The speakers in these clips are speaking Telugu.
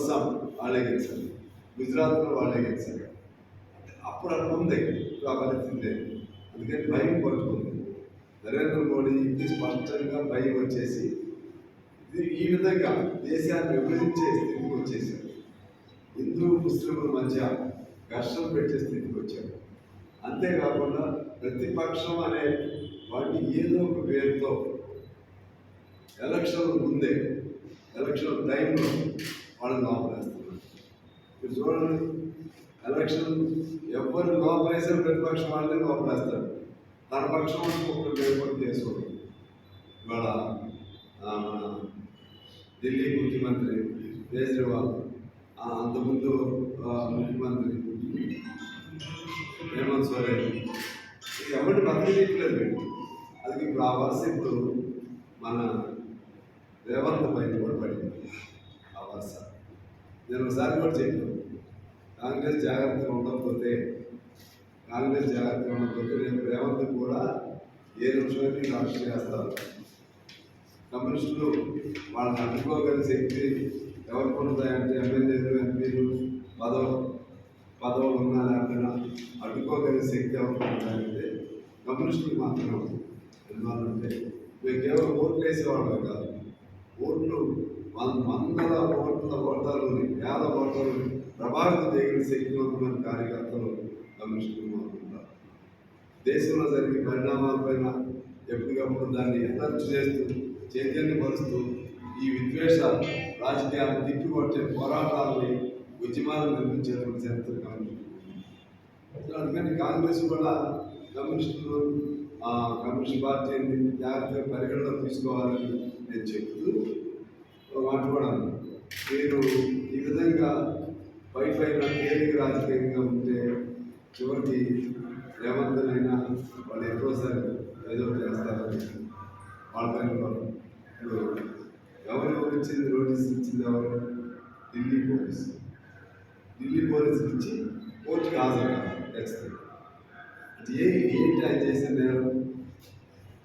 అస్సాం వాళ్ళే గెలిచారు. గుజరాత్లో వాళ్ళే గెలిచారు. అప్పుడు అక్కడ ఉంది ఇప్పుడు ఆ పరిస్థితి లేదు. అందుకని భయం పట్టుకుంది. నరేంద్ర మోడీకి స్పష్టంగా భయం వచ్చేసి ఇది ఈ విధంగా దేశాన్ని విభజించే స్థితికి వచ్చేసారు. హిందూ ముస్లింల మధ్య ఘర్షణ పెట్టే స్థితికి వచ్చారు. అంతేకాకుండా ప్రతిపక్షం అనే వాటిని ఏదో ఒక పేరుతో ఎలక్షన్ ముందే ఎలక్షన్ టైంలో వాళ్ళని లోపలేస్తున్నారు. మీరు చూడండి ఎలక్షన్ ఎవరు లోపలేసిన ప్రతిపక్షం వాళ్ళని లోపలేస్తారు. తన పక్షం ఒకరు ఏర్పాటు చేసుకోరు ఇవాళ మన ఢిల్లీ ముఖ్యమంత్రి కేజ్రీవాల్ అంతకుముందు ముఖ్యమంత్రి హేమంత్ సోరెన్ ఇది ఎవరిని బతకలేదు వీళ్ళు. అది ఇప్పుడు ఆ వరుస ఇప్పుడు మన రేవంత్ పైన కూడా పడింది. ఆ వరుస. నేను ఒకసారి కూడా చెప్పాను. కాంగ్రెస్ జాగ్రత్తగా ఉండకపోతే కాంగ్రెస్ జాగ్రత్తగా ఉండకపోతే నేను రేవంత్ కూడా ఏ నిమిషానికి అరెస్ట్ చేస్తారు కమ్యూనిస్టులు వాళ్ళని అడ్డుకోగలిగే శక్తి ఎవరికి ఉంటాయంటే ఎమ్మెల్యేలు ఎంపీలు పదవ పదవులు ఉన్నా లేకపోయినా అడ్డుకోగలిగే శక్తి ఎవరికి ఉంటాయంటే కమ్యూనిస్టులు మాత్రమే ఉంది ఎందువల్లంటే మేము కేవలం ఓట్లు వేసేవాళ్ళమే కాదు. ఓట్లు వందల ఓట్ల ఓటర్లని వేల ఓటర్లని ప్రభావితం చేయగలిగే శక్తివంతమైన కార్యకర్తలు కమ్యూనిస్టులు దేశంలో జరిగే పరిణామాలపైన ఎప్పటికప్పుడు దాన్ని ఎనర్జీ చేస్తూ చైతన్యపరుస్తూ ఈ విద్వేష రాజకీయాలు తిప్పికొట్టే పోరాటాలని ఉద్యమాలను నిర్మించేటువంటి చరిత్ర కమ్యూనిస్టులు అందుకని కాంగ్రెస్ కూడా కమ్యూనిస్టులు ఆ, కమ్యూనిస్ట్ పార్టీని జాగ్రత్తగా పరిగణలో తీసుకోవాలని నేను చెప్తూ మాట కూడా మీరు ఈ విధంగా బయట పైన తేలిక రాజకీయంగా ఉంటే చివరికి రేవంతనైనా వాళ్ళు ఎక్కువసారి ఏదో చేస్తారని వాళ్ళ పైన వాళ్ళు ఇప్పుడు ఎవరు ఇచ్చింది నోటీస్ ఇచ్చింది ఎవరు? ఢిల్లీ పోలీసు. ఢిల్లీ పోలీసులు ఇచ్చి కోర్టుకి హాజరు ఖచ్చితంగా ఏ ఏంటి ఆయన చేసిన నేరం?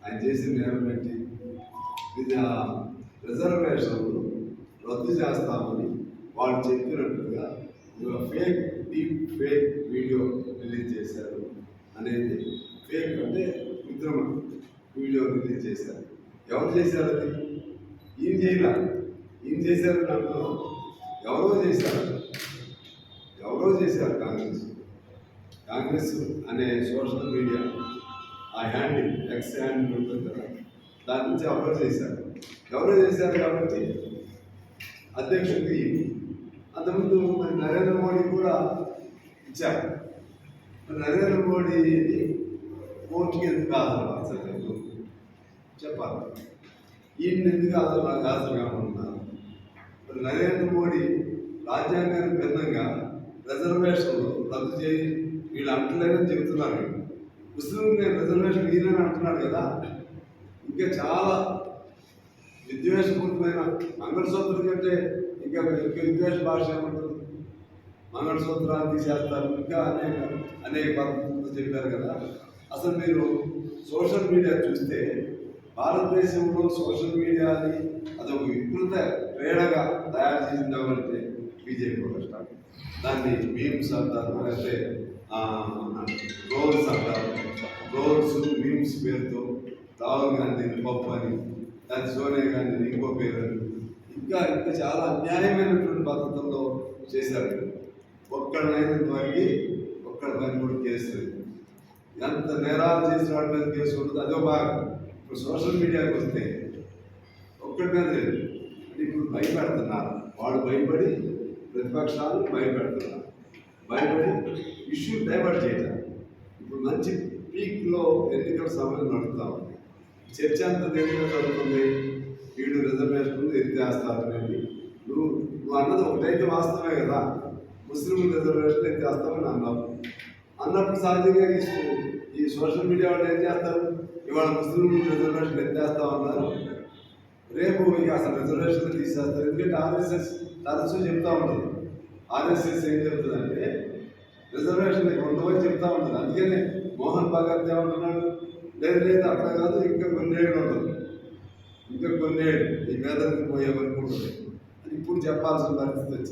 ఆయన చేసిన నేరం ఏంటి? ఇది రిజర్వేషన్లు రద్దు చేస్తామని వాళ్ళు చెప్పినట్టుగా fake deep fake video release చేశారు అనేది ఫేక్ అంటే కృత్రిమ వీడియో రిలీజ్ చేశారు. ఎవరు చేశారు అది? ఏం చేయాల? ఏం చేశారు దాంట్లో ఎవరో చేశారు? ఎవరో చేశారు కాంగ్రెస్? కాంగ్రెస్ అనే సోషల్ మీడియా ఆ హ్యాండిల్ ఎక్స్ హ్యాండిల్ ఉంటుంది కదా దాని నుంచి ఎవరో చేశారు? ఎవరో చేశారు కాబట్టి అధ్యక్షుడికి అంతకుముందు మరి నరేంద్ర మోడీ కూడా ఇచ్చారు. మరి నరేంద్ర మోడీ కోర్టుకి ఎందుకు హాజరు అసలు? చెప్పాలి. ఈయన ఎందుకు హాజరు నాకు హాజరు కామన్నారు మరి నరేంద్ర మోడీ రాజ్యాంగానికి భిన్నంగా రిజర్వేషన్లు రద్దు చేయి వీళ్ళు అంటలేదని చెబుతున్నారు. వీళ్ళు. ముస్లిం రిజర్వేషన్ ఈయనని అంటున్నాడు కదా. ఇంకా చాలా విద్వేషపూరితమైన మంగళసూత్రం కంటే ఇంకా ఇంకా విద్వేష భాష ఏమంటుంది? మంగళసూత్రాలు తీసేస్తారు. ఇంకా అనేక అనేక పద్ధతులు చెప్పారు కదా. అసలు మీరు సోషల్ మీడియా చూస్తే భారతదేశంలో సోషల్ మీడియాని అదొక వికృత క్రీడగా తయారు చేసింది ఎవరంటే బీజేపీ రాష్ట్రాలు దాన్ని మీమ్స్ అంటారు. లేకపోతే రోల్స్ అంటారు. రోల్స్ మీమ్స్ పేరుతో రాహుల్ గాంధీ పప్పు అని దాని సోనియా కానీ ఇంకో పేరు ఇంకా ఇంకా చాలా అన్యాయమైనటువంటి పద్ధతుల్లో చేశారు. ఒక్కడైన వారికి ఒక్కడ పని కూడా కేసు ఎంత నేరాలు చేసిన వాడి మీద కేసు ఉంటుంది అదో భాగం. ఇప్పుడు సోషల్ మీడియాకి వస్తే ఒక్కడి మీద లేదు. ఇప్పుడు భయపెడుతున్నారు. వాడు భయపడి ప్రతిపక్షాలు భయపెడుతున్నారు. భయపడి ఇష్యూ డైవర్ట్ చేయటం. ఇప్పుడు మంచి పీక్లో ఎన్నికల సభలు నడుపుతా ఉంది. చర్చ అంతా దేనిలో జరుగుతుంది? వీడు రిజర్వేషన్ ఎత్తేస్తారు అనేది. నువ్వు నువ్వు అన్నది ఒకటైతే వాస్తవమే కదా. ముస్లిం రిజర్వేషన్ ఎత్తేస్తామని అన్నావు. అన్నప్పుడు సహజంగా ఈ ఈ సోషల్ మీడియా వాళ్ళు ఏం చేస్తారు? ఇవాళ ముస్లిం రిజర్వేషన్ ఎత్తేస్తామన్నారు రేపు ఇక అసలు రిజర్వేషన్ తీసేస్తారు. ఎందుకంటే ఆర్ఎస్ఎస్ తరచూ చెప్తా ఉంటుంది ఆర్ఎస్ఎస్ ఏం చెప్తుందంటే రిజర్వేషన్ కొంతమంది చెప్తా ఉంటుంది. అందుకనే మోహన్ భగత్ ఏమంటున్నాడు? లేదు లేదు అక్కడ కాదు ఇంకా కొన్ని ఏళ్ళు ఉంటుంది. ఇంకా కొన్ని ఏళ్ళు ఈ పేదలకు పోయే వరకు ఉంటుంది ఇప్పుడు చెప్పాల్సిన పరిస్థితి వచ్చింది.